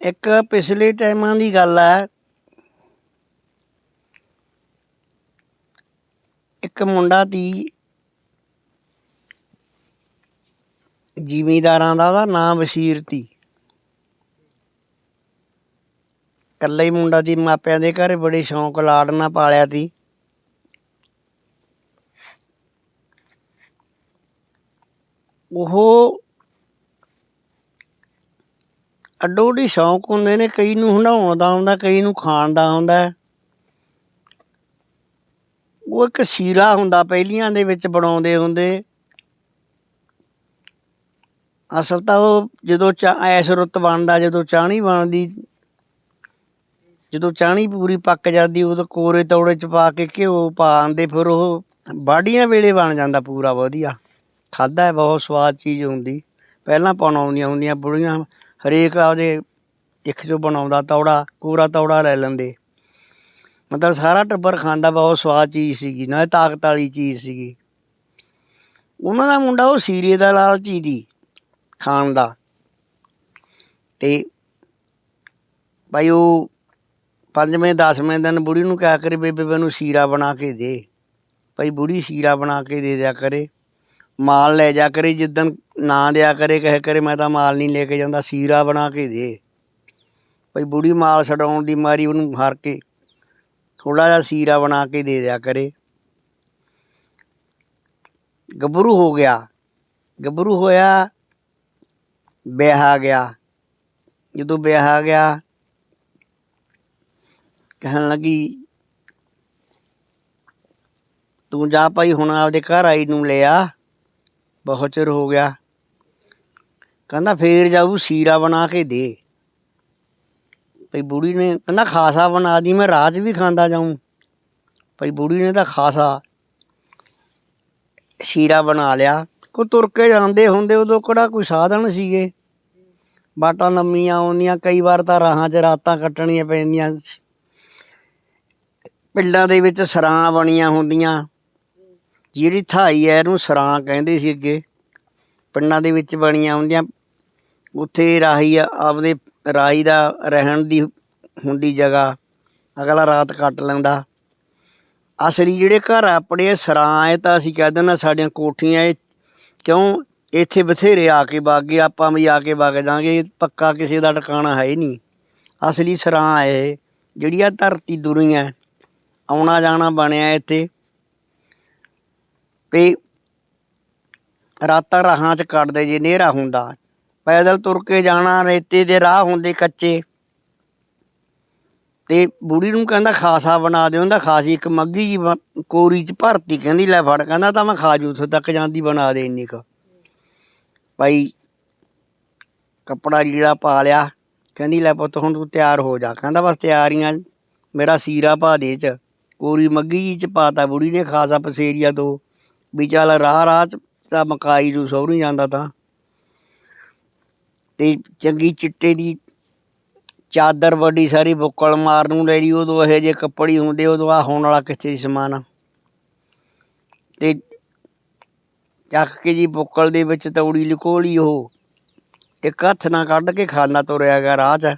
ਇੱਕ ਪਿਛਲੇ ਟਾਈਮਾਂ ਦੀ ਗੱਲ ਹੈ। ਇੱਕ ਮੁੰਡਾ ਤੀ ਜ਼ਿਮੀਦਾਰਾਂ ਦਾ ਉਹਦਾ ਨਾਮ ਵਸੀਰ ਤੀ। ਕੱਲਾ ਹੀ ਮੁੰਡਾ ਦੀ ਮਾਪਿਆਂ ਦੇ ਘਰ ਬੜੇ ਸ਼ੌਂਕ ਲਾਡ ਨਾਲ ਪਾਲਿਆ ਤੀ। ਉਹ ਅੱਡੋ ਅੱਡੀ ਸ਼ੌਂਕ ਹੁੰਦੇ ਨੇ, ਕਈ ਨੂੰ ਹੰਡਾਉਣ ਦਾ ਹੁੰਦਾ, ਕਈ ਨੂੰ ਖਾਣ ਦਾ ਹੁੰਦਾ। ਉਹ ਇੱਕ ਸੀਰਾ ਹੁੰਦਾ, ਪਹਿਲੀਆਂ ਦੇ ਵਿੱਚ ਬਣਾਉਂਦੇ ਹੁੰਦੇ। ਅਸਲ ਤਾਂ ਉਹ ਜਦੋਂ ਚਾ, ਐਸ ਰੁੱਤ ਬਣਦਾ, ਜਦੋਂ ਚਾਹਣੀ ਬਣਦੀ, ਜਦੋਂ ਚਾਹਣੀ ਪੂਰੀ ਪੱਕ ਜਾਂਦੀ, ਉਦੋਂ ਕੋਰੇ ਤੌੜੇ ਚ ਪਾ ਕੇ ਘਿਓ ਪਾ ਆਂਦੇ, ਫਿਰ ਉਹ ਬਾਡੀਆਂ ਵੇਲੇ ਬਣ ਜਾਂਦਾ ਪੂਰਾ ਵਧੀਆ। ਖਾਦਾ ਬਹੁਤ ਸਵਾਦ ਚੀਜ਼ ਹੁੰਦੀ। ਪਹਿਲਾਂ ਬਣਾਉਂਦੀਆਂ ਹੁੰਦੀਆਂ, ਬੁੜੀਆਂ ਹਰੇਕ ਆਪਦੇ ਇੱਕ ਚੋਂ ਬਣਾਉਂਦਾ ਤੌੜਾ ਕੋਰਾ ਤੌੜਾ ਲੈ ਲੈਂਦੇ। ਮਤਲਬ ਸਾਰਾ ਟੱਬਰ ਖਾਂਦਾ ਬਹੁਤ ਸਵਾਦ ਚੀਜ਼ ਸੀਗੀ, ਨਾਲੇ ਤਾਕਤ ਵਾਲੀ ਚੀਜ਼ ਸੀਗੀ। ਉਹਨਾਂ ਦਾ ਮੁੰਡਾ ਉਹ ਸੀਰੇ ਦਾ ਲਾਲਚੀ ਦੀ ਖਾਣ ਦਾ। ਤੇ ਭਾਈ ਉਹ ਪੰਜਵੇਂ, ਦਸਵੇਂ ਦਿਨ ਬੁੜੀ ਨੂੰ ਕਿਹਾ ਕਰੇ, ਬੇਬੇ ਮੈਨੂੰ ਸੀਰਾ ਬਣਾ ਕੇ ਦੇ। ਭਾਈ ਬੁੜੀ ਸੀਰਾ ਬਣਾ ਕੇ ਦੇ ਦਿਆ ਕਰੇ। ਮਾਲ ਲੈ ਜਾ ਕਰੇ, ਜਿੱਦਣ ਨਾ ਦਿਆ ਕਰੇ ਕਹੇ ਕਰੇ, ਮੈਂ ਤਾਂ ਮਾਲ ਨਹੀਂ ਲੈ ਕੇ ਜਾਂਦਾ, ਸੀਰਾ ਬਣਾ ਕੇ ਦੇ। ਭਾਈ ਬੁੜੀ ਮਾਲ ਛਡਾਉਣ ਦੀ ਮਾਰੀ ਉਹਨੂੰ ਹਾਰ ਕੇ ਥੋੜਾ ਜਿਹਾ ਸੀਰਾ ਬਣਾ ਕੇ ਦੇ ਦਿਆ ਕਰੇ। ਗੱਭਰੂ ਹੋ ਗਿਆ। ਗੱਭਰੂ ਹੋਇਆ ਵਿਆਹ ਆ ਗਿਆ। ਜਦੋਂ ਵਿਆਹ ਆ ਗਿਆ, ਕਹਿਣ ਲੱਗੀ, ਤੂੰ ਜਾ ਭਾਈ, ਹੁਣ ਆਪਦੇ ਘਰ ਆਈ ਨੂੰ ਲਿਆ। ਬਹੁਤ ਚਿਰ ਹੋ ਗਿਆ। ਕਹਿੰਦਾ ਫੇਰ ਜਾਊ, ਸੀਰਾ ਬਣਾ ਕੇ ਦੇ। ਭਈ ਬੁੜੀ ਨੇ ਕਹਿੰਦਾ ਖਾਸਾ ਬਣਾ ਦੀ, ਮੈਂ ਰਾਜ ਵੀ ਖਾਂਦਾ ਜਾਊਂ। ਭਈ ਬੁੜੀ ਨੇ ਤਾਂ ਖਾਸਾ ਸੀਰਾ ਬਣਾ ਲਿਆ। ਕੋ ਤੁਰ ਕੇ ਜਾਂਦੇ ਹੁੰਦੇ ਉਦੋਂ ਕਿਹੜਾ ਕੋਈ ਸਾਧਨ ਸੀਗੇ? ਬਾਟਾਂ ਲੰਮੀਆਂ ਆਉਂਦੀਆਂ, ਕਈ ਵਾਰ ਤਾਂ ਰਾਹਾਂ 'ਚ ਰਾਤਾਂ ਕੱਟਣੀਆਂ ਪੈਂਦੀਆਂ। ਪਿੰਡਾਂ ਦੇ ਵਿੱਚ ਸਰਾਂ ਬਣੀਆਂ ਹੁੰਦੀਆਂ। ਜਿਹੜੀ ਥਾਈ ਹੈ ਇਹਨੂੰ ਸਰਾਂ ਕਹਿੰਦੇ ਸੀ ਅੱਗੇ। ਪਿੰਡਾਂ ਦੇ ਵਿੱਚ ਬਣੀਆਂ ਹੁੰਦੀਆਂ। ਉੱਥੇ ਰਾਹੀ ਆਪਦੇ ਰਾਹੀ ਦਾ ਰਹਿਣ ਦੀ ਹੁੰਦੀ ਜਗ੍ਹਾ। ਅਗਲਾ ਰਾਤ ਕੱਟ ਲੈਂਦਾ। ਅਸਲੀ ਜਿਹੜੇ ਘਰ ਆਪਣੇ ਸਰਾਂ ਹੈ ਤਾਂ ਅਸੀਂ ਕਹਿ ਦਿੰਦੇ ਸਾਡੀਆਂ ਕੋਠੀਆਂ ਇਹ ਕਿਉਂ? ਇੱਥੇ ਬਥੇਰੇ ਆ ਕੇ ਵਗ ਗਏ, ਆਪਾਂ ਵੀ ਆ ਕੇ ਵਗ ਜਾਾਂਗੇ ਪੱਕਾ ਕਿਸੇ ਦਾ ਟਿਕਾਣਾ ਹੈ ਹੀ ਨਹੀਂ। ਅਸਲੀ ਸਰਾਂ ਹੈ ਇਹ, ਜਿਹੜੀ ਆ ਧਰਤੀ ਦੁਨੀਆ ਆਉਣਾ ਜਾਣਾ ਬਣਿਆ ਇੱਥੇ। ਤੇ ਰਾਤਾਂ ਰਾਹਾਂ 'ਚ ਕੱਟਦੇ ਜੇ ਨੇਰਾ ਹੁੰਦਾ। ਪੈਦਲ ਤੁਰ ਕੇ ਜਾਣਾ, ਰੇਤੇ ਦੇ ਰਾਹ ਹੁੰਦੇ ਕੱਚੇ। ਤੇ ਬੁੜੀ ਨੂੰ ਕਹਿੰਦਾ, ਖਾਸਾ ਬਣਾ ਦਿਓ। ਉਹਦਾ ਖਾਸੀ ਇੱਕ ਮੱਗੀ ਜੀ ਬ- ਕੋਰੀ 'ਚ ਭਰਤੀ। ਕਹਿੰਦੀ, ਲੈ ਫੜ। ਕਹਿੰਦਾ, ਤਾਂ ਮੈਂ ਖਾ ਜੂ ਉੱਥੇ ਤੱਕ ਜਾਂਦੀ, ਬਣਾ ਦੇ ਇੰਨੀ ਕੁ। ਭਾਈ, ਕੱਪੜਾ ਲੀੜਾ ਪਾ ਲਿਆ। ਕਹਿੰਦੀ, ਲੈ ਪੁੱਤ, ਹੁਣ ਤੂੰ ਤਿਆਰ ਹੋ ਜਾ। ਕਹਿੰਦਾ, ਬਸ ਤਿਆਰੀਆਂ ਮੇਰਾ ਸੀਰਾ ਪਾ ਦੇ ਚ। ਕੋਰੀ ਮੱਗੀ ਜੀ ਚ ਪਾਤਾ, ਬੁੜੀ ਨੇ ਖਾਸਾ ਪਸੇਰੀਆ ਤੋਂ ਵੀ ਚੱਲ ਰਾਹ ਰਾਹ ਚ ਤਾਂ ਮਕਾਈ ਨੂੰ ਸਹੁਰੀ ਜਾਂਦਾ ਤਾਂ। ਅਤੇ ਚੰਗੀ ਚਿੱਟੇ ਦੀ ਚਾਦਰ ਵੱਡੀ ਸਾਰੀ ਬੁੱਕਲ ਮਾਰ ਨੂੰ ਲੈ ਲਈ ਉਦੋਂ ਇਹੋ ਜਿਹੇ ਕੱਪੜੇ ਹੁੰਦੇ, ਉਦੋਂ ਆ ਹੋਣ ਵਾਲਾ ਕਿੱਥੇ ਸੀ ਸਮਾਨ? ਅਤੇ ਚੱਕ ਕੇ ਜੀ ਬੁੱਕਲ ਦੇ ਵਿੱਚ ਤੌੜੀ ਲੁਕੋ ਲਈ ਉਹ। ਇੱਕ ਹੱਥ ਨਾਲ ਕੱਢ ਕੇ ਖਾਨਾ ਤੁਰਿਆ ਗਿਆ, ਰਾਹ 'ਚ।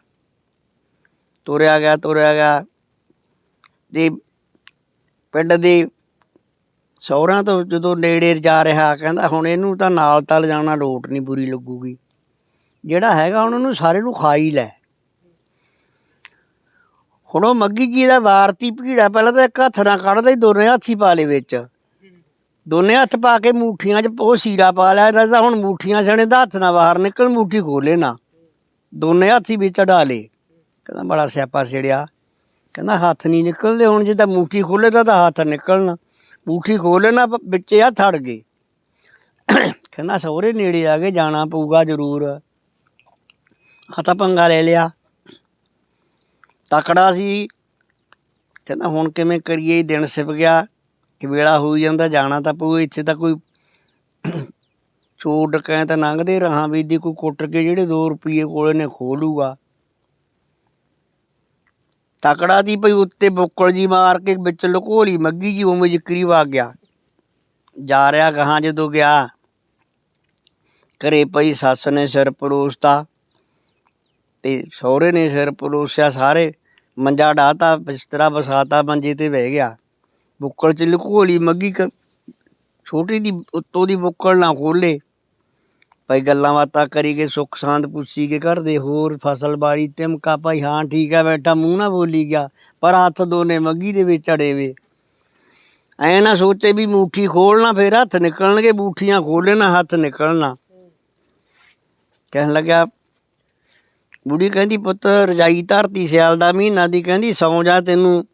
ਤੁਰਿਆ ਗਿਆ ਤੁਰਿਆ ਗਿਆ। ਤੇ ਪਿੰਡ ਦੇ ਸਹੁਰਿਆਂ ਤੋਂ ਜਦੋਂ ਨੇੜੇ ਜਾ ਰਿਹਾ, ਕਹਿੰਦਾ ਹੁਣ ਇਹਨੂੰ ਤਾਂ ਨਾਲ ਤਲ ਜਾਣਾ, ਲੋਟ ਨਹੀਂ ਬੁਰੀ ਲੱਗੂਗੀ। ਜਿਹੜਾ ਹੈਗਾ ਉਹਨਾਂ ਨੂੰ ਸਾਰੇ ਨੂੰ ਖਾ ਹੀ ਲੈ। ਹੁਣ ਉਹ ਮੱਗੀ ਜੀ ਦਾ ਵਾਰਤੀ ਭੀੜਾ ਪਹਿਲਾਂ ਤਾਂ ਇੱਕ ਹੱਥ ਨਾਲ ਕੱਢਦਾ ਹੀ ਦੋਨੇ ਹੱਥੀ ਪਾ ਲਏ ਵਿੱਚ। ਦੋਨੇ ਹੱਥ ਪਾ ਕੇ ਮੂਠੀਆਂ 'ਚ ਉਹ ਸੀਰਾ ਪਾ ਲਿਆ, ਇਹਦਾ ਹੁਣ ਮੂਠੀਆਂ ਸਣੇ ਦਾ ਹੱਥ ਨਾਲ ਬਾਹਰ ਨਿਕਲ, ਮੂਠੀ ਖੋਲੇ ਨਾ। ਦੋਨੇ ਹੱਥੀ ਵਿੱਚ ਢਾਲੇ ਕਹਿੰਦਾ ਬੜਾ ਸਿਆਪਾ ਸਿੜਿਆ। ਕਹਿੰਦਾ ਹੱਥ ਨਹੀਂ ਨਿਕਲਦੇ, ਹੁਣ ਜੇ ਤਾਂ ਮੂਠੀ ਖੋਲੇ ਤਾਂ ਹੱਥ ਨਿਕਲਣਾ। ਮੂਠੀ ਖੋਲੇ ਨਾ ਪ- ਵਿੱਚੇ ਹੱਥ ਅੜ ਗਏ। ਕਹਿੰਦਾ ਸਹੁਰੇ ਨੇੜੇ ਆ ਕੇ ਜਾਣਾ ਪਊਗਾ ਜ਼ਰੂਰ। ਹੱਥਾ ਪੰਗਾ ਲੈ ਲਿਆ। ਤਕੜਾ ਸੀ। ਕਹਿੰਦਾ, ਹੁਣ ਕਿਵੇਂ ਕਰੀਏ? ਦਿਨ ਸਿਪ ਗਿਆ। ਕਿ ਵੇਲਾ ਹੋਈ ਜਾਂਦਾ? ਜਾਣਾ ਤਾਂ ਪਊ। ਇੱਥੇ ਤਾਂ ਕੋਈ ਚੋਰ ਡਕੈਤ ਲੰਘਦੇ ਰਹਾ। ਵੀ ਦੀ ਕੋਈ ਕੁੱਟ ਕੇ ਜਿਹੜੇ 2 ਰੁਪਏ ਕੋਲੇ ਨੇ ਖੋਲੂਗਾ ਤਕੜਾ ਦੀ ਭਈ ਉੱਤੇ ਬੁੱਕਲ ਜੀ ਮਾਰ ਕੇ ਵਿੱਚ ਲਕੋਲੀ ਮੱਗੀ ਜੀ ਉਵੇਂ ਜ਼ਿਕਰੀ ਵਾ ਗਿਆ। ਜਾ ਰਿਹਾ ਗਾਹਾਂ ਜਦੋਂ ਗਿਆ। ਘਰੇ ਪਈ ਸੱਸ ਨੇ ਸਿਰ ਪਰੋਸਤਾ। ਤੇ ਸਹੁਰੇ ਨੇ ਸਿਰ ਪਰੋਸਿਆ ਸਾਰੇ, ਮੰਜਾ ਡਾਤਾ ਬਿਸਤਰਾ ਵਸਾਤਾ, ਮੰਜੇ ਤੇ ਬਹਿ ਗਿਆ। ਬੁੱਕਲ ਚ ਲੁਕੋਲੀ ਮੱਗੀ ਕ- ਛੋਟੀ ਦੀ, ਉੱਤੋਂ ਦੀ ਬੁੱਕਲ ਨਾ ਖੋਲੇ ਭਾਈ ਗੱਲਾਂ ਬਾਤਾਂ ਕਰੀ ਕੇ ਸੁੱਖ ਸਾਂਦ ਪੁੱਛੀ ਕੇ ਘਰ ਦੇ ਹੋਰ ਫਸਲ ਬਾੜੀ, ਤਿਮਕਾ, ਭਾਈ ਹਾਂ ਠੀਕ ਹੈ ਬੈਠਾ ਮੂੰਹ ਨਾ ਬੋਲੀ ਗਿਆ, ਪਰ ਹੱਥ ਦੋਨੇ ਮੱਗੀ ਦੇ ਵਿੱਚ ਅੜੇ ਵੇ। ਐ ਨਾ ਸੋਚੇ ਵੀ ਮੂਠੀ ਖੋਲਣਾ ਫੇਰ ਹੱਥ ਨਿਕਲਣਗੇ ਬੂਠੀਆਂ ਖੋਲੇ ਨਾ ਹੱਥ ਨਿਕਲਣਾ। ਕਹਿਣ ਲੱਗਾ ਬੁੜੀ ਕਹਿੰਦੀ, ਪੁੱਤ, ਰਜਾਈ ਧਰਤੀ ਸਿਆਲ ਦਾ ਮਹੀਨਾ ਦੀ ਕਹਿੰਦੀ, ਸੌਂ ਜਾ ਤੈਨੂੰ।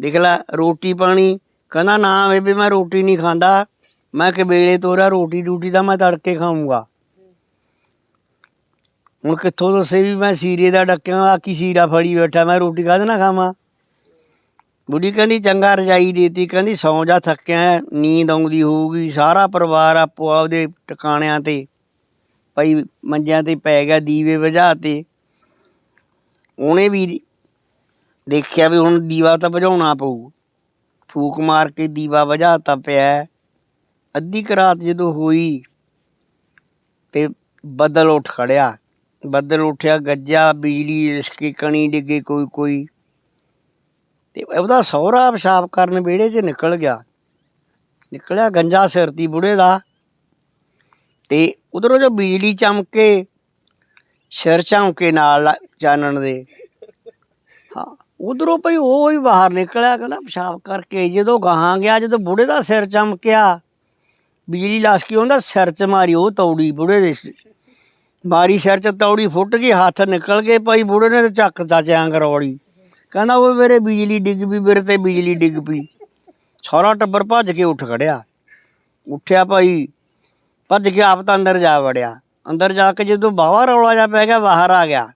ਦੇਖ ਲੈ, ਰੋਟੀ ਪਾਣੀ। ਕਹਿੰਦਾ, ਨਾ ਬੇਬੇ, ਮੈਂ ਰੋਟੀ ਨਹੀਂ ਖਾਂਦਾ। ਮੈਂ ਕਿ ਵੇਲੇ ਤੋਰਾ ਰੋਟੀ ਡੂਟੀ ਦਾ ਮੈਂ ਤੜਕੇ ਖਾਊਂਗਾ। ਹੁਣ ਕਿੱਥੋਂ ਦੱਸੇ ਵੀ ਮੈਂ ਸੀਰੇ ਦਾ ਡੱਕਿਆ ਆ ਕੀ ਸੀਰਾ ਫੜੀ ਬੈਠਾ, ਮੈਂ ਰੋਟੀ ਕਾਹਦੇ ਨਾਲ ਖਾਵਾਂ? ਬੁੜੀ ਕਹਿੰਦੀ, ਚੰਗਾ ਰਜਾਈ ਦੇਤੀ। ਕਹਿੰਦੀ, ਸੌਂ ਜਾ, ਥੱਕਿਆ ਨੀਂਦ ਆਉਂਦੀ ਹੋਊਗੀ। ਸਾਰਾ ਪਰਿਵਾਰ ਆਪੋ ਆਪਦੇ ਟਿਕਾਣਿਆਂ ਤੇ, ਭਾਈ ਮੰਜਿਆਂ ਤੇ ਪੈ ਗਿਆ, ਦੀਵੇ ਬੁਝਾ ਤੇ। ਉਹਨੇ ਵੀ ਦੇਖਿਆ ਵੀ ਹੁਣ ਦੀਵਾ ਤਾਂ ਵਜਾਉਣਾ ਪਊ। ਫੂਕ ਮਾਰ ਕੇ ਦੀਵਾ ਬੁਝਾਤਾ ਪਿਆ। ਅੱਧੀ ਕੁ ਰਾਤ ਜਦੋਂ ਹੋਈ ਤੇ ਬੱਦਲ ਉੱਠ ਖੜਿਆ। ਬੱਦਲ ਉੱਠਿਆ, ਗੱਜਾ, ਬਿਜਲੀ ਲਿਸ਼ਕੀ ਕਣੀ ਡਿੱਗੇ ਕੋਈ ਕੋਈ। ਤੇ ਉਹਦਾ ਸਹੁਰਾ ਪਿਸ਼ਾਬ ਕਰਨ ਵਿਹੜੇ 'ਚ ਨਿਕਲ ਗਿਆ। ਨਿਕਲਿਆ ਗੰਜਾ ਸਿਰਤੀ ਬੁੜੇ ਦਾ। ਤੇ ਉਧਰੋਂ ਜੋ ਬਿਜਲੀ ਚਮਕੇ ਸਿਰ ਝਾਂਕੇ ਨਾਲ ਲ- ਚਾਨਣ ਦੇ। ਹਾਂ, ਉਧਰੋਂ ਭਈ ਉਹ ਹੀ ਬਾਹਰ ਨਿਕਲਿਆ, ਕਹਿੰਦਾ ਪਿਸ਼ਾਬ ਕਰਕੇ ਜਦੋਂ ਗਾਹਾਂ ਗਿਆ, ਜਦੋਂ ਬੁੜੇ ਦਾ ਸਿਰ ਚਮਕਿਆ, ਬਿਜਲੀ ਲਾਸਕੀ ਉਹਦਾ ਸਿਰ 'ਚ ਮਾਰੀ, ਉਹ ਤੌੜੀ ਬੁੜੇ ਦੇ ਮਾਰੀ ਸਿਰ 'ਚ ਤੌੜੀ ਫੁੱਟ ਗਈ, ਹੱਥ ਨਿਕਲ ਗਏ, ਭਾਈ ਬੁੜੇ ਨੇ ਤੇ ਚੱਕਦਾ ਜਾਂਗ ਰੌਲੀ। ਕਹਿੰਦਾ ਉਹ ਮੇਰੇ ਬਿਜਲੀ ਡਿੱਗ ਪਈ, ਮੇਰੇ ਤੇ ਬਿਜਲੀ ਡਿੱਗ ਪਈ। ਸਾਰਾ ਟੱਬਰ ਭੱਜ ਕੇ ਉੱਠ ਖੜਿਆ। ਉੱਠਿਆ ਭਾਈ, ਭੱਜ ਕੇ ਆਪ ਤਾਂ ਅੰਦਰ ਜਾ ਵੜਿਆ। ਅੰਦਰ ਜਾ ਕੇ ਜਦੋਂ ਬਾਵਾ ਰੌਲਾ ਜਾ ਪੈ ਗਿਆ, ਬਾਹਰ ਆ ਗਿਆ।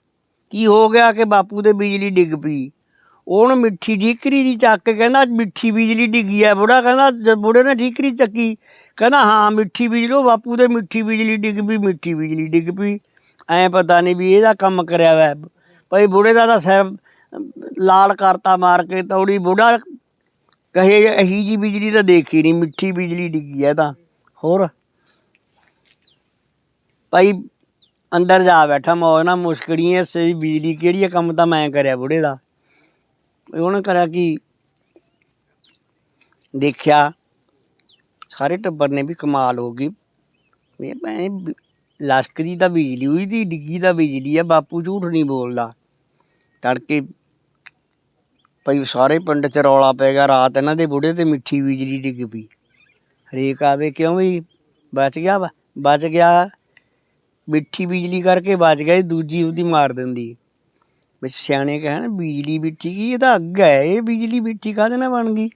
ਕੀ ਹੋ ਗਿਆ ਕਿ ਬਾਪੂ ਦੇ ਬਿਜਲੀ ਡਿੱਗ ਪਈ? ਉਹਨ ਮਿੱਠੀ ਠੀਕਰੀ ਦੀ ਚੱਕ ਕੇ ਕਹਿੰਦਾ ਮਿੱਠੀ ਬਿਜਲੀ ਡਿੱਗੀ ਐ। ਬੁੜਾ ਕਹਿੰਦਾ ਜ- ਬੁੜੇ ਨੇ ਠੀਕਰੀ ਚੱਕੀ, ਕਹਿੰਦਾ, ਹਾਂ, ਮਿੱਠੀ ਬਿਜਲੀ, ਉਹ ਬਾਪੂ ਦੇ ਮਿੱਠੀ ਬਿਜਲੀ ਡਿੱਗ ਪਈ, ਮਿੱਠੀ ਬਿਜਲੀ ਡਿੱਗ ਪਈ। ਐ ਪਤਾ ਨਹੀਂ ਵੀ ਇਹਦਾ ਕੰਮ ਕਰਿਆ ਵੈ ਭਾਈ ਬੁੜੇ ਦਾ ਤਾਂ ਸਿਰ ਲਾਲ ਕਰਤਾ ਮਾਰ ਕੇ ਤੌੜੀ, ਬੁੜਾ ਕਹੇ ਅਹੀ ਜੀ ਬਿਜਲੀ ਤਾਂ ਦੇਖੀ ਨਹੀਂ ਮਿੱਠੀ ਬਿਜਲੀ ਡਿੱਗੀ ਐ ਤਾਂ। ਹੋਰ? ਭਾਈ ਅੰਦਰ ਜਾ ਬੈਠਾ ਮੌਜ ਨਾਲ ਮੁਸ਼ਕੜੀਆਂ ਸੇ ਬਿਜਲੀ ਕਿਹੜੀ ਆ ਕੰਮ ਤਾਂ ਮੈਂ ਕਰਿਆ ਬੁੜੇ ਦਾ। ਵੀ ਉਹਨੇ ਕਰਿਆ ਕਿ ਦੇਖਿਆ, ਸਾਰੇ ਟੱਬਰ ਨੇ ਵੀ ਕਮਾਲ ਹੋ ਗਈ। ਵੀ ਮੈਂ ਲਸ਼ਕਰੀ ਤਾਂ ਬਿਜਲੀ ਹੋਈ ਦੀ, ਡਿੱਗੀ ਤਾਂ ਬਿਜਲੀ ਆ, ਬਾਪੂ ਝੂਠ ਨਹੀਂ ਬੋਲਦਾ। ਤੜਕੇ ਭਾਈ ਸਾਰੇ ਪਿੰਡ ਚ ਰੌਲਾ ਪੈ ਗਿਆ, ਰਾਤ ਇਹਨਾਂ ਦੇ ਬੁੜੇ ਤੇ ਮਿੱਠੀ ਬਿਜਲੀ ਡਿੱਗ ਪਈ। ਹਰੇਕ ਆਵੇ ਕਿਉਂ ਵੀ ਬਚ ਗਿਆ ਵਾ? ਬਚ ਗਿਆ ਮਿੱਠੀ ਬਿਜਲੀ ਕਰਕੇ ਬਚ ਗਿਆ, ਇਹ ਦੂਜੀ ਉਹਦੀ ਮਾਰ ਦਿੰਦੀ ਵਿੱਚ ਸਿਆਣੇ ਕਹਿਣ, ਬਿਜਲੀ ਮਿੱਠੀ ਕੀ, ਇਹ ਤਾਂ ਅੱਗ ਹੈ, ਇਹ ਬਿਜਲੀ ਮਿੱਠੀ ਕਾਹਦੇ ਨਾਲ ਬਣ ਗਈ?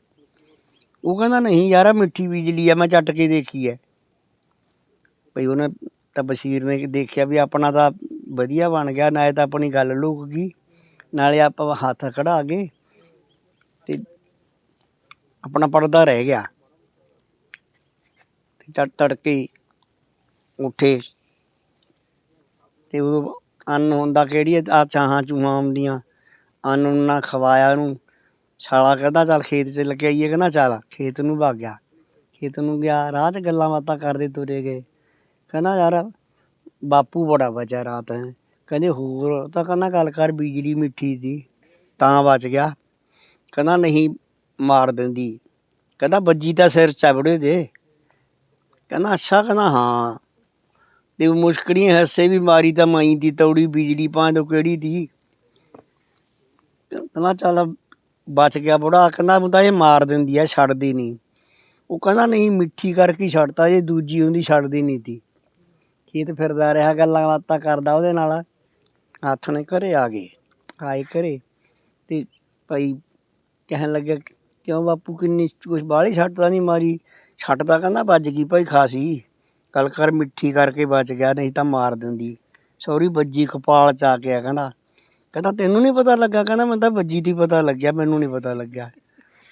ਉਹ ਕਹਿੰਦਾ, ਨਹੀਂ ਯਾਰ, ਆਹ ਮਿੱਠੀ ਬਿਜਲੀ ਆ, ਮੈਂ ਚੱਟ ਕੇ ਦੇਖੀ ਹੈ। ਭਈ ਉਹਨੇ ਤਾਂ ਬਸ਼ੀਰ ਨੇ ਦੇਖਿਆ ਵੀ ਆਪਣਾ ਤਾਂ ਵਧੀਆ ਬਣ ਗਿਆ, ਨਾਲੇ ਤਾਂ ਆਪਣੀ ਗੱਲ ਲੁਕ ਗਈ। ਨਾਲੇ ਆਪਾਂ ਹੱਥ ਖੜਾ ਗਏ ਤੇ ਆਪਣਾ ਪਰਦਾ ਰਹਿ ਗਿਆ। ਤੇ ਤੜਕੇ ਉੱਠੇ। ਅਤੇ ਉਦੋਂ ਅੰਨ ਹੁੰਦਾ ਕਿਹੜੀ ਆ? ਚਾਹਾਂ ਚੂਹਾਂ ਆਉਂਦੀਆਂ। ਅੰਨ ਉਹਨਾਂ ਖਵਾਇਆ ਉਹਨੂੰ। ਸਾਲਾ ਕਹਿੰਦਾ, ਚੱਲ ਖੇਤ 'ਚ ਲੱਗੇ ਆਈਏ ਕਹਿੰਦਾ ਚੱਲ? ਖੇਤ ਨੂੰ ਭੱਗ ਗਿਆ। ਖੇਤ ਨੂੰ ਗਿਆ, ਰਾਹ 'ਚ ਗੱਲਾਂ ਬਾਤਾਂ ਕਰਦੇ ਤੁਰੇ ਗਏ। ਕਹਿੰਦਾ, ਯਾਰ ਬਾਪੂ ਬੜਾ ਬਚਿਆ ਰਾਤ ਹੈ ਕਹਿੰਦੇ, ਹੋਰ ਤਾਂ ਕਹਿੰਦਾ, ਗੱਲ ਕਰ ਬਿਜਲੀ ਮਿੱਠੀ ਦੀ। ਤਾਂ ਬਚ ਗਿਆ। ਕਹਿੰਦਾ, ਨਹੀਂ ਮਾਰ ਦਿੰਦੀ। ਕਹਿੰਦਾ ਵੱਜੀ ਤਾਂ ਸਿਰ ਚਬੜੇ ਦੇ। ਕਹਿੰਦਾ, ਅੱਛਾ, ਕਹਿੰਦਾ, ਹਾਂ। ਤੇ ਉਹ ਮੁਸ਼ਕੜੀਆਂ ਹੱਸੇ ਵੀ ਮਾਰੀ ਤਾਂ ਮਾਈ ਦੀ, ਤੌੜੀ ਬਿਜਲੀ ਪਾਂਦੋ ਕਿਹੜੀ ਦੀ? ਕਹਿੰਦਾ ਚੱਲ ਬਚ ਗਿਆ ਬੁੜਾ, ਕਹਿੰਦਾ ਮੁੰਡਾ ਇਹ ਮਾਰ ਦਿੰਦੀ ਆ, ਛੱਡਦੀ ਨਹੀਂ। ਉਹ ਕਹਿੰਦਾ ਨਹੀਂ, ਮਿੱਠੀ ਕਰਕੇ ਛੱਡਤਾ, ਜੇ ਦੂਜੀ ਉਹਦੀ ਛੱਡਦੀ ਨਹੀਂ ਤੀ। ਖੇਤ ਫਿਰਦਾ ਰਿਹਾ, ਗੱਲਾਂ ਬਾਤਾਂ ਕਰਦਾ ਉਹਦੇ ਨਾਲ। ਹੱਥ ਨੇ ਘਰੇ ਆ ਗਏ, ਆਏ ਘਰੇ। ਤੇ ਭਾਈ ਕਹਿਣ ਲੱਗਿਆ, ਕਿਉਂ ਬਾਪੂ ਕਿੰਨੀ ਕੁਛ ਬਾਹਲੀ ਛੱਡਦਾ ਨਹੀਂ ਮਾਰੀ? ਛੱਡਦਾ ਕਹਿੰਦਾ ਵੱਜ ਗਈ ਭਾਈ ਖਾਸੀ। ਗੱਲ ਕਰ ਮਿੱਠੀ ਕਰਕੇ ਬਚ ਗਿਆ, ਨਹੀਂ ਤਾਂ ਮਾਰ ਦਿੰਦੀ। ਸੌਰੀ, ਵੱਜੀ ਕਪਾਲ ਚ ਆ ਕੇ ਆ ਕਹਿੰਦਾ। ਕਹਿੰਦਾ, ਤੈਨੂੰ ਨਹੀਂ ਪਤਾ ਲੱਗਾ? ਕਹਿੰਦਾ, ਮੈਨੂੰ ਤਾਂ ਵੱਜੀ ਦੀ ਪਤਾ ਲੱਗਿਆ, ਮੈਨੂੰ ਨਹੀਂ ਪਤਾ ਲੱਗਿਆ।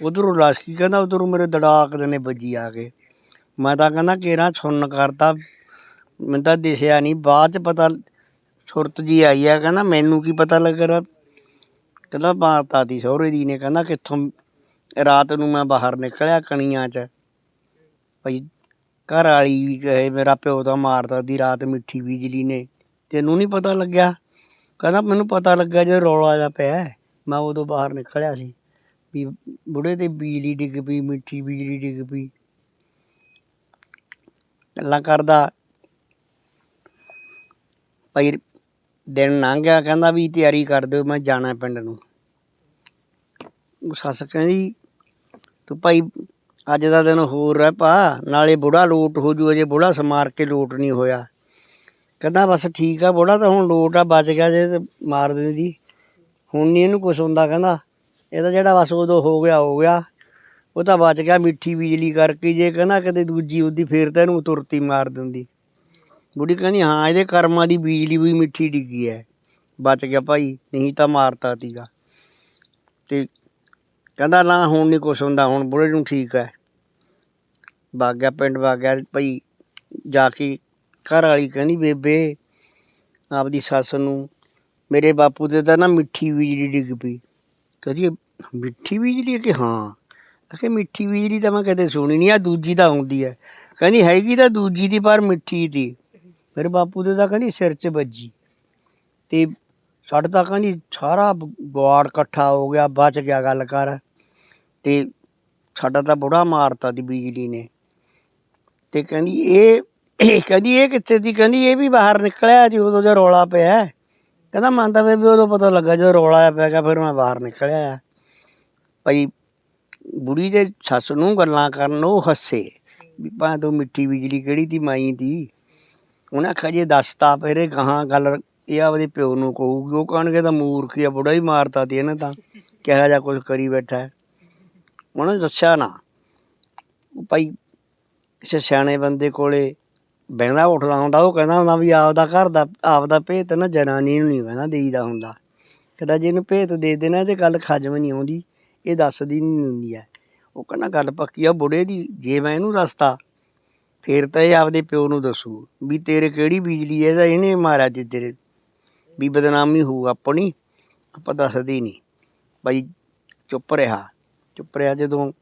ਉਧਰੋਂ ਲਾਸ਼ਕੀ ਕਹਿੰਦਾ, ਉਧਰੋਂ ਮੇਰੇ ਦੜਾਕ ਦੇ ਨੇ ਵੱਜੀ ਆ ਕੇ। ਮੈਂ ਤਾਂ ਕਹਿੰਦਾ, ਕੇਰਾ ਛੁੰਨ ਕਰਤਾ, ਮੈਨੂੰ ਤਾਂ ਦਿਸਿਆ ਨਹੀਂ ਬਾਅਦ ਚ ਪਤਾ ਸੁਰਤ ਜੀ ਆਈ ਆ, ਕਹਿੰਦਾ, ਮੈਨੂੰ ਕੀ ਪਤਾ ਲੱਗਾ ਕਹਿੰਦਾ, ਮਾਤਾ ਦੀ ਸਹੁਰੇ ਦੀ ਨੇ, ਕਹਿੰਦਾ, ਕਿੱਥੋਂ ਰਾਤ ਨੂੰ ਮੈਂ ਬਾਹਰ ਨਿਕਲਿਆ ਕਣੀਆਂ 'ਚ? ਭਾਈ ਘਰ ਵਾਲੀ ਵੀ ਕਹੇ ਮੇਰਾ ਪਿਓ ਤਾਂ ਮਾਰਦਾ ਦੀ ਰਾਤ ਮਿੱਠੀ ਬਿਜਲੀ ਨੇ। ਤੈਨੂੰ ਨਹੀਂ ਪਤਾ ਲੱਗਿਆ? ਕਹਿੰਦਾ ਮੈਨੂੰ ਪਤਾ ਲੱਗਾ ਜਦੋਂ ਰੌਲਾ ਜਿਹਾ ਪਿਆ ਹੈ, ਮੈਂ ਉਦੋਂ ਬਾਹਰ ਨਿਕਲਿਆ ਸੀ ਵੀ ਬੁੜੇ ਤੇ ਬਿਜਲੀ ਡਿੱਗ ਪਈ ਮਿੱਠੀ ਬਿਜਲੀ ਡਿੱਗ ਪਈ। ਗੱਲਾਂ ਕਰਦਾ। ਭਾਈ ਦਿਨ ਲੰਘ ਗਿਆ ਕਹਿੰਦਾ ਵੀ ਤਿਆਰੀ ਕਰ ਦਿਓ ਮੈਂ ਜਾਣਾ ਪਿੰਡ ਨੂੰ। ਉਹ ਸੱਸ ਕਹਿੰਦੀ ਤੂੰ ਭਾਈ ਅੱਜ ਦਾ ਦਿਨ ਹੋਰ ਰਹਿ ਪਾ ਨਾਲੇ ਬੁੜਾ ਲੋਟ ਹੋ ਜੂ, ਅਜੇ ਬੁੜਾ ਸਮਾਰ ਕੇ ਲੋਟ ਨਹੀਂ ਹੋਇਆ। ਕਹਿੰਦਾ ਬਸ ਠੀਕ ਆ ਬੁੜਾ, ਤਾਂ ਹੁਣ ਲੋਟ ਆ, ਬਚ ਗਿਆ ਜੇ ਤੇ ਮਾਰ ਦਿੰਦੀ ਹੁਣ ਨਹੀਂ ਇਹਨੂੰ ਕੁਛ ਹੁੰਦਾ, ਕਹਿੰਦਾ। ਇਹ ਤਾਂ ਜਿਹੜਾ ਬਸ ਉਦੋਂ ਹੋ ਗਿਆ ਹੋ ਗਿਆ। ਉਹ ਤਾਂ ਬਚ ਗਿਆ ਮਿੱਠੀ ਬਿਜਲੀ ਕਰਕੇ, ਜੇ ਕਹਿੰਦਾ ਕਦੇ ਦੂਜੀ ਉਹਦੀ ਫੇਰ ਤਾਂ ਇਹਨੂੰ ਤੁਰਤੀ ਮਾਰ ਦਿੰਦੀ। ਬੁੜੀ ਕਹਿੰਦੀ, ਹਾਂ, ਇਹਦੇ ਕਰਮਾਂ ਦੀ ਬਿਜਲੀ ਵੀ ਮਿੱਠੀ ਡਿੱਗੀ ਹੈ ਬਚ ਗਿਆ ਭਾਈ, ਨਹੀਂ ਤਾਂ ਮਾਰਤਾ ਤੀਗਾ। ਤੇ ਕਹਿੰਦਾ, ਨਾ, ਹੁਣ ਨਹੀਂ ਕੁਛ ਹੁੰਦਾ, ਹੁਣ ਬੁੜੇ ਨੂੰ ਠੀਕ ਹੈ ਵਗ ਗਿਆ ਪਿੰਡ ਵਗ ਗਿਆ ਭਾਈ ਜਾ ਕੇ ਘਰ ਵਾਲੀ ਕਹਿੰਦੀ, ਬੇਬੇ ਆਪਦੀ ਸੱਸ ਨੂੰ ਮੇਰੇ ਬਾਪੂ ਦੇ ਤਾਂ ਨਾ ਮਿੱਠੀ ਬਿਜਲੀ ਡਿੱਗ ਪਈ। ਕਹਿੰਦੀ ਮਿੱਠੀ ਬਿਜਲੀ ਕਿ ਹਾਂ? ਅਖੇ ਮਿੱਠੀ ਬਿਜਲੀ ਤਾਂ ਮੈਂ ਕਦੇ ਸੁਣੀ ਨਹੀਂ ਆ ਦੂਜੀ ਤਾਂ ਆਉਂਦੀ ਹੈ। ਕਹਿੰਦੀ, ਹੈਗੀ ਤਾਂ ਦੂਜੀ ਦੀ, ਪਰ ਮਿੱਠੀ ਦੀ। ਮੇਰੇ ਬਾਪੂ ਦੇ ਤਾਂ ਕਹਿੰਦੀ ਸਿਰ 'ਚ ਵੱਜੀ। ਤੇ ਸਾਡੇ ਤਾਂ ਕਹਿੰਦੀ ਸਾਰਾ ਗਵਾੜ ਇਕੱਠਾ ਹੋ ਗਿਆ, ਬਚ ਗਿਆ ਗੱਲ ਕਰ। ਤੇ ਸਾਡਾ ਤਾਂ ਬੁੜਾ ਮਾਰਤਾ ਦੀ ਬਿਜਲੀ ਨੇ। ਤੇ ਕਹਿੰਦੀ ਇਹ ਇਹ ਕਹਿੰਦੀ ਇਹ ਕਿੱਥੇ ਦੀ ਕਹਿੰਦੀ ਇਹ ਵੀ ਬਾਹਰ ਨਿਕਲਿਆ ਜੀ ਉਦੋਂ ਜੋ ਰੌਲਾ ਪਿਆ। ਕਹਿੰਦਾ ਮੰਨਦਾ ਤਾਂ ਬੇਬੀ ਉਦੋਂ ਪਤਾ ਲੱਗਾ ਜਦੋਂ ਰੌਲਾ ਪੈ ਗਿਆ, ਫਿਰ ਮੈਂ ਬਾਹਰ ਨਿਕਲਿਆ। ਆ ਭਾਈ ਬੁੜੀ ਦੇ ਸੱਸ ਨੂੰ ਗੱਲਾਂ ਕਰਨ ਉਹ ਹੱਸੇ, ਵੀ ਭਾਂ ਤੂੰ ਮਿੱਠੀ ਬਿਜਲੀ ਕਿਹੜੀ ਦੀ ਮਾਈ ਦੀ। ਉਹਨੇ ਆਖਿਆ, ਜੇ ਦੱਸਤਾ ਫਿਰ ਕਹਾਂ ਗੱਲ, ਇਹ ਆਪਦੇ ਪਿਓ ਨੂੰ ਕਹੂਗੀ। ਉਹ ਕਹਿਣਗੇ ਤਾਂ ਮੂਰਖ ਆ, ਬੁੜਾ ਹੀ ਮਾਰਤਾ ਤੇ ਇਹਨੇ ਤਾਂ, ਕਿਹਾ ਜਾ ਕੁਝ ਕਰੀ ਬੈਠਾ। ਹੈ ਉਹਨੇ ਦੱਸਿਆ ਨਾ, ਭਾਈ ਕਿਸੇ ਸਿਆਣੇ ਬੰਦੇ ਕੋਲੇ ਬਹਿੰਦਾ, ਉੱਠਦਾ ਹੁੰਦਾ, ਉਹ ਕਹਿੰਦਾ ਹੁੰਦਾ ਵੀ ਆਪਦਾ ਘਰ ਦਾ, ਆਪਦਾ ਭੇਤ ਨਾ ਜਨਾਨੀ ਨੂੰ ਨਹੀਂ ਕਹਿੰਦਾ ਦੇਈਦਾ ਹੁੰਦਾ। ਕਹਿੰਦਾ ਜੇ ਇਹਨੂੰ ਭੇਤ ਦੇ ਦੇਣਾ ਤੇ ਗੱਲ ਖਜਮ ਨਹੀਂ ਆਉਂਦੀ, ਇਹ ਦੱਸਦੀ ਨਹੀਂ ਹੁੰਦੀ ਹੈ। ਉਹ ਕਹਿੰਦਾ ਗੱਲ ਪੱਕੀ ਆ, ਬੁੜੇ ਦੀ, ਜੇ ਮੈਂ ਇਹਨੂੰ ਦੱਸਤਾ, ਫੇਰ ਤਾਂ ਇਹ ਆਪਦੇ ਪਿਓ ਨੂੰ ਦੱਸੂ ਵੀ ਤੇਰੇ ਕਿਹੜੀ ਬਿਜਲੀ ਹੈ ਇਹਦਾ ਇਹਨੇ ਮਾਰਿਆ ਤੇ ਤੇਰੇ। ਵੀ ਬਦਨਾਮੀ ਹੋਊ ਆਪਣੀ, ਆਪਾਂ ਦੱਸਦੇ ਨਹੀਂ। ਭਾਈ ਚੁੱਪ ਰਿਹਾ। ਚੁੱਪ ਰਿਹਾ ਜਦੋਂ